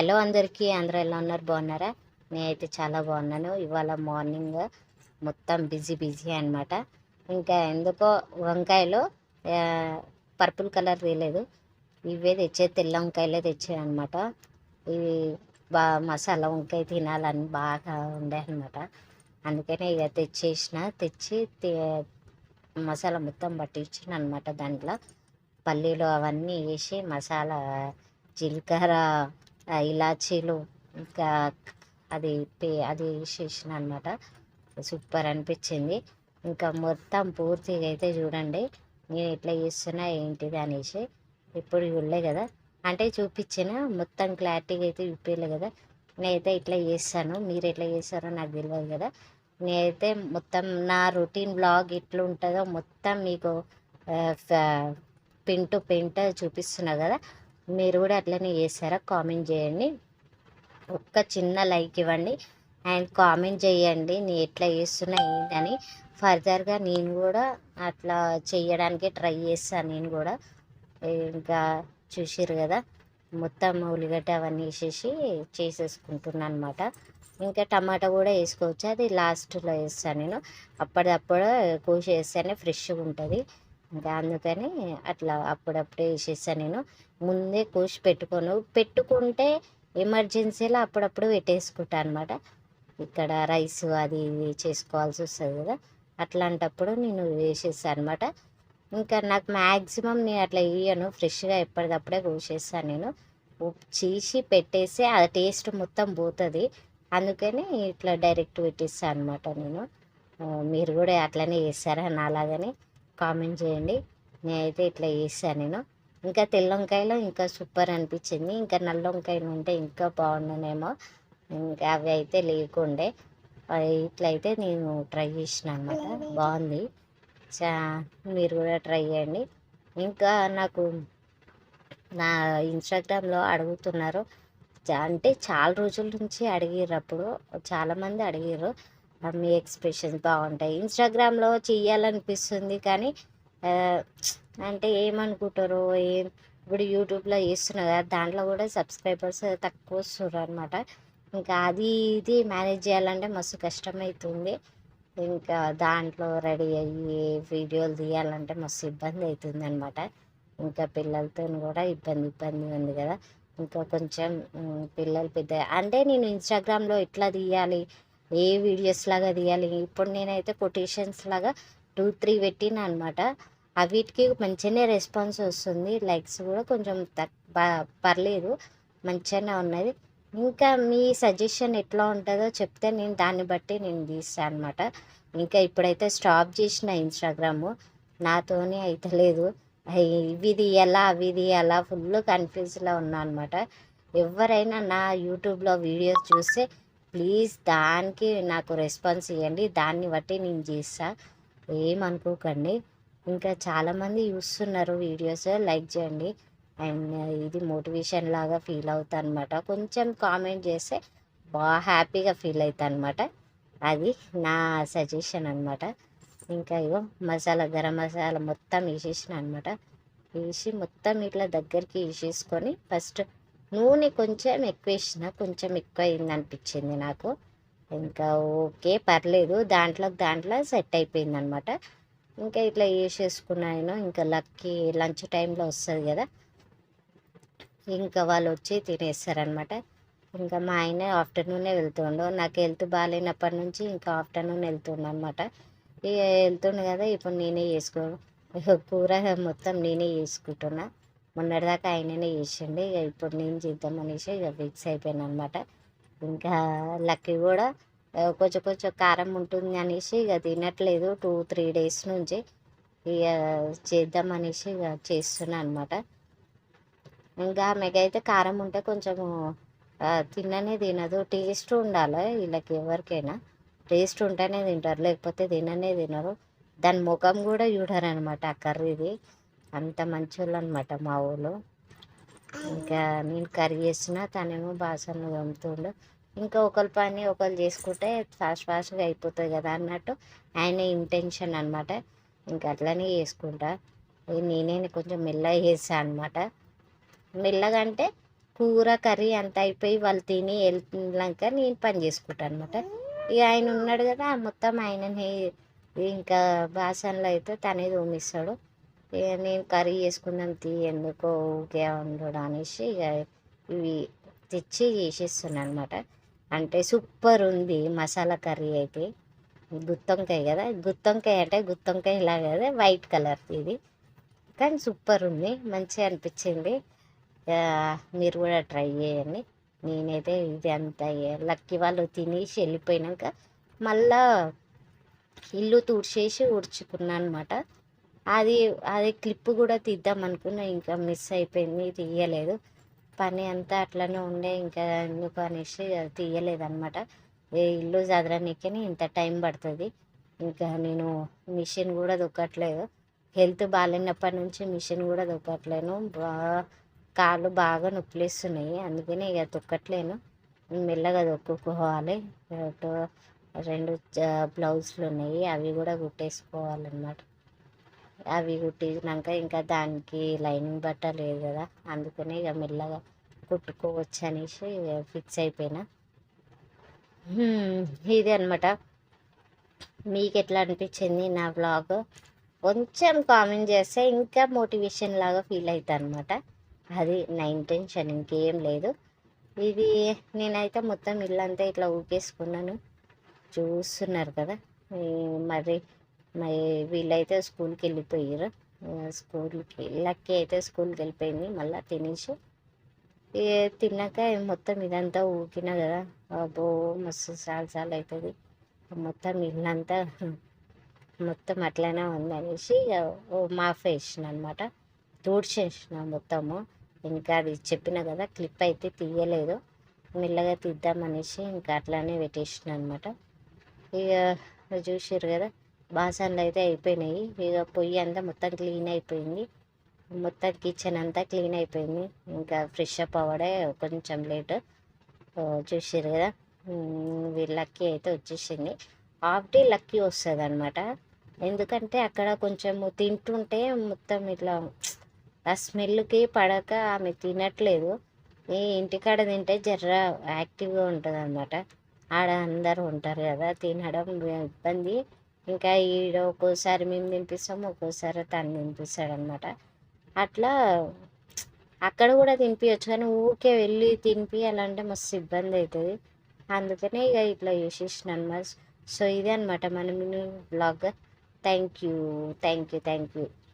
Hello అందరికీ అందరూ ఎలా ఉన్నారు? బాగున్నారా? నేనైతే చాలా బాగున్నాను. ఇవాళ మార్నింగ్ మొత్తం బిజీ బిజీ అనమాట ఇంకా ఎందుకో వంకాయలు పర్పుల్ కలర్ తీయలేదు ఇవే తెచ్చే తెల్ల వంకాయలే తెచ్చాయనమాట ఇవి బాగా మసాలా వంకాయ తినాలని బాగా ఉండే అనమాట అందుకనే ఇక తెచ్చేసిన తెచ్చి మసాలా మొత్తం పట్టించిన అనమాట దాంట్లో. పల్లీలు అవన్నీ వేసి మసాలా జీలకర్ర ఇలాచీలు ఇంకా అది పే- అది వేసేసిన అనమాట సూపర్ అనిపించింది. ఇంకా మొత్తం పూర్తిగా అయితే చూడండి. నేను ఎట్లా చేస్తున్నా ఏంటిది అనేసి. ఇప్పుడు చూడలే కదా. అంటే చూపించిన మొత్తం క్లారిటీగా అయితే చూపించలే కదా. నేనైతే ఇట్లా చేస్తాను. మీరు ఎట్లా చేస్తారో నాకు తెలియదు కదా. నేనైతే మొత్తం నా రొటీన్ బ్లాగ్ ఎట్లా ఉంటుందో మొత్తం మీకు పెంటు టు పెయింట్ చూపిస్తున్నా కదా. మీరు కూడా అట్లనే చేస్తారా? కామెంట్ చేయండి. ఒక్క చిన్న లైక్ ఇవ్వండి. అండ్ కామెంట్ చేయండి. నేను ఎట్లా చేస్తున్నా ఏంటని. ఫర్దర్గా నేను కూడా అట్లా చేయడానికి ట్రై చేస్తాను నేను కూడా. ఇంకా చూసారు కదా మొత్తం ఉల్లిగడ్డ అవన్నీ వేసేసి చేసేసుకుంటున్నాను అనమాట ఇంకా టమాటా కూడా వేసుకోవచ్చు. అది లాస్ట్లో వేస్తాను నేను. అప్పటిదప్పుడు కోసి వేస్తేనే ఫ్రెష్గా ఉంటుంది. ఇంకా అందుకని అట్లా అప్పుడప్పుడే వేసేస్తాను నేను. ముందే కోసి పెట్టుకోను. పెట్టుకుంటే ఎమర్జెన్సీలో అప్పుడప్పుడు పెట్టేసుకుంటా అనమాట ఇక్కడ రైస్ అది ఇది చేసుకోవాల్సి వస్తుంది కదా. అట్లాంటప్పుడు నేను వేసేస్తాను అనమాట ఇంకా నాకు మ్యాక్సిమం నేను అట్లా ఇయ్యను. ఫ్రెష్గా ఎప్పటికప్పుడే కోసేస్తాను నేను. ఉప్పు చీసి పెట్టేసి ఆ టేస్ట్ మొత్తం పోతుంది. అందుకని ఇట్లా డైరెక్ట్ పెట్టేస్తాను అనమాట నేను. మీరు కూడా అట్లనే చేస్తారా నాలాగానే? కామెంట్ చేయండి. నేనైతే ఇట్లా చేస్తాను నేను. ఇంకా తెల్ల వంకాయలు ఇంకా సూపర్ అనిపించింది. ఇంకా నల్ల వంకాయలు ఉంటే ఇంకా బాగుండనేమో ఇంకా అవి అయితే లేకుండే. అవి ఇట్లయితే నేను ట్రై చేసిన అనమాట బాగుంది. చా మీరు కూడా ట్రై చేయండి. ఇంకా నాకు నా ఇన్స్టాగ్రామ్లో అడుగుతున్నారు. అంటే చాలా రోజుల నుంచి అడిగిర్రు అప్పుడు. చాలామంది అడిగిర్రు. మీ ఎక్స్ప్రెషన్స్ బాగుంటాయి. ఇన్స్టాగ్రామ్లో చెయ్యాలనిపిస్తుంది కానీ అంటే ఏమనుకుంటారు ఏం ఇప్పుడు యూట్యూబ్లో చేస్తున్నా కదా దాంట్లో కూడా సబ్స్క్రైబర్స్ తక్కువ వస్తున్నారు అనమాట ఇంకా అది ఇది మేనేజ్ చేయాలంటే మస్తు కష్టమవుతుంది ఇంకా దాంట్లో రెడీ అయ్యి వీడియోలు తీయాలంటే మస్తు ఇబ్బంది అవుతుంది అనమాట ఇంకా పిల్లలతో కూడా ఇబ్బంది ఇబ్బంది ఉంది కదా. ఇంకా కొంచెం పిల్లలు పెద్ద అంటే నేను ఇన్స్టాగ్రామ్లో ఎట్లా తీయాలి ఏ వీడియోస్ లాగా తీయాలి? ఇప్పుడు నేనైతే కొటేషన్స్ లాగా టూ త్రీ పెట్టిన అనమాట అవిటికి మంచిగానే రెస్పాన్స్ వస్తుంది. లైక్స్ కూడా కొంచెం తక్ పర్లేదు. మంచిగానే ఉన్నది. ఇంకా మీ సజెషన్ ఎట్లా ఉంటుందో చెప్తే నేను దాన్ని బట్టి నేను తీస్తాను అనమాట ఇంకా ఇప్పుడైతే స్టాప్ చేసిన ఇన్స్టాగ్రాము. నాతోనే అయితే లేదు. ఇవి తీయాలా అవి తీయాలా ఫుల్ కన్ఫ్యూజ్లో ఉన్నా అనమాట ఎవరైనా నా యూట్యూబ్లో వీడియోస్ చూస్తే ప్లీజ్ దానికి నాకు రెస్పాన్స్ ఇవ్వండి దాన్ని బట్టి నేను చేస్తా. ఏమనుకోకండి ఇంకా చాలామంది చూస్తున్నారు వీడియోస్. లైక్ చేయండి. అండ్ ఇది మోటివేషన్ లాగా ఫీల్ అవుతా అనమాట కొంచెం కామెంట్ చేస్తే బాగా హ్యాపీగా ఫీల్ అవుతా అనమాట అది నా సజెషన్ అనమాట ఇంకా ఇగో మసాలా గరం మసాలా మొత్తం వేసేసిన అనమాట వేసి మొత్తం ఇట్లా దగ్గరికి వేసేసుకొని ఫస్ట్ నూనె కొంచెం ఎక్కువ వేసిన కొంచెం ఎక్కువ అయింది అనిపించింది నాకు. ఇంకా ఓకే పర్లేదు. దాంట్లో దాంట్లో సెట్ అయిపోయింది అనమాట ఇంకా ఇట్లా వేసేసుకున్నాను ఇంకా లక్కీ లంచ్ టైంలో వస్తుంది కదా. ఇంకా వాళ్ళు వచ్చి తినేస్తారనమాట. ఇంకా మా ఆయన ఆఫ్టర్నూనే వెళ్తుండు. నాకు హెల్త్ బాగాలేనప్పటి నుంచి ఇంకా ఆఫ్టర్నూన్ వెళ్తుండు అనమాట ఇక వెళ్తుండు కదా ఇప్పుడు నేనే చేసుకో ఇక కూర మొత్తం నేనే చేసుకుంటున్నా. మొన్నటిదాకా ఆయననే చేసిండు. ఇక ఇప్పుడు నేను చేద్దాం అనేసి ఇక ఫిక్స్ అయిపోయాను అనమాట ఇంకా లక్కీ కూడా కొంచెం కొంచెం కారం ఉంటుంది అనేసి ఇక తినట్లేదు టూ త్రీ డేస్ నుంచి. ఇక చేద్దాం అనేసి ఇక చేస్తున్నా అనమాట. ఇంకా ఆమెకైతే కారం ఉంటే కొంచెము తిననే తినదు. టేస్ట్ ఉండాలి వీళ్ళకి ఎవరికైనా. టేస్ట్ ఉంటేనే తింటారు లేకపోతే తిననే తినరు. దాని ముఖం కూడా చూడరు అనమాట ఆ కర్రీది. అంత మంచోళ్ళు అనమాట మా ఊళ్ళో ఇంకా నేను కర్రీ చేస్తున్నా తనేమో బాసన్లు తోముతుండు. ఇంకా ఒకరి పని ఒకరు చేసుకుంటే ఫాస్ట్ ఫాస్ట్గా అయిపోతుంది కదా అన్నట్టు ఆయన ఇంటెన్షన్ అనమాట ఇంకా అట్లనే చేసుకుంటా. నేనే కొంచెం మెల్లగా చేసాను అనమాట మెల్లగా అంటే కూర కర్రీ అంత అయిపోయి వాళ్ళు తిని వెళ్ళాక నేను పని చేసుకుంటాను అనమాట ఇక ఆయన ఉన్నాడు కదా మొత్తం ఆయనని. ఇంకా బాసనలో అయితే తనే తోమిస్తాడు. ఇక నేను కర్రీ చేసుకుందాం తీ ఎందుకో ఊకే ఉండడు అనేసి ఇక ఇవి తెచ్చి చేసేస్తున్నాను అనమాట అంటే సూపర్ ఉంది మసాలా కర్రీ అయితే. గుత్తొంకాయ కదా గుత్తొంకాయ అంటే గుత్తొంకాయ ఇలా కదా వైట్ కలర్ ఇది. కానీ సూపర్ ఉంది మంచిగా అనిపించింది. మీరు కూడా ట్రై చేయండి. నేనైతే ఇది అంత లక్కీ వాళ్ళు తినేసి వెళ్ళిపోయినాక మళ్ళా ఇల్లు తుడిచేసి ఉడుచుకున్నాను అనమాట అది అది క్లిప్ కూడా తీద్దాం అనుకున్నా ఇంకా మిస్ అయిపోయింది తీయలేదు. పని అంతా అట్లనే ఉండే ఇంకా ఎందుకు అనేసి అది తీయలేదు అనమాట ఇల్లు చదవడానికని ఇంత టైం పడుతుంది. ఇంకా నేను మిషన్ కూడా దొక్కట్లేదు. హెల్త్ బాగాలేనప్పటి నుంచి మిషన్ కూడా దొక్కట్లేను. బాగా కాళ్ళు బాగా నొప్పిలేస్తున్నాయి. అందుకని ఇక తొక్కట్లేను మెల్లగా తొక్కుకోవాలి రెండు బ్లౌజులు ఉన్నాయి అవి కూడా కుట్టేసుకోవాలన్నమాట. అవి కుట్టినాక ఇంకా దానికి లైనింగ్ బట్ట లేదు కదా అందుకని ఇక మెల్లగా కుట్టుకోవచ్చు అనేసి ఫిక్స్ అయిపోయినా. ఇదే ఇది అనమాట మీకు ఎట్లా అనిపించింది నా బ్లాగ్ కొంచెం కామెంట్ చేస్తే ఇంకా మోటివేషన్ లాగా ఫీల్ అవుతా అనమాట అది నా ఇంటెన్షన్ ఇంకేం లేదు. ఇది నేనైతే మొత్తం ఇల్లంతా ఇట్లా ఊకేసుకున్నాను. చూస్తున్నారు కదా మరి మరి వీళ్ళైతే స్కూల్కి వెళ్ళిపోయారు స్కూల్కి లక్కీ అయితే స్కూల్కి వెళ్ళిపోయింది మళ్ళీ తినేసి తిన్నాక మొత్తం ఇదంతా ఊకినా కదా. అబ్బో మస్తు సాల్ సాల్ అవుతుంది మొత్తం ఇల్లంతా మొత్తం అట్లనే ఉంది అనేసి ఇక మాఫ్ వేసిన అనమాట తూడ్చేసిన మొత్తము. ఇంకా అది చెప్పిన కదా క్లిప్ అయితే తీయలేదు. మెల్లగా తీద్దామనేసి ఇంకా అట్లానే పెట్టేసిన అనమాట ఇక చూసారు కదా బాసన్లు అయితే అయిపోయినాయి. ఇక పొయ్యి అంతా మొత్తం క్లీన్ అయిపోయింది. మొత్తం కిచెన్ అంతా క్లీన్ అయిపోయింది. ఇంకా ఫ్రెష్ అప్ అవ్వడే కొంచెం లేట్. చూసారు కదా? లక్కీ అయితే వచ్చేసింది. హాఫ్ డే లక్కీ వస్తుంది అనమాట ఎందుకంటే అక్కడ కొంచెం తింటుంటే మొత్తం ఇట్లా ఆ స్మెల్కి పడక ఆమె తినట్లేదు. ఈ ఇంటికాడ తింటే జర్ర యాక్టివ్గా ఉంటుంది అనమాట ఆడ అందరూ ఉంటారు కదా తినడం ఇబ్బంది. ఇంకా ఈడ ఒక్కోసారి మేము తినిపిస్తాము ఒక్కోసారి తను తినిపిస్తాడు అనమాట అట్లా అక్కడ కూడా తినిపించచ్చు కానీ ఊరికే వెళ్ళి తినిపించాలంటే మస్తు ఇబ్బంది అవుతుంది అందుకనే ఇక ఇట్లా చేసేసిన అనమాట సో ఇదే అనమాట మన mini blog. Thank you thank you thank you.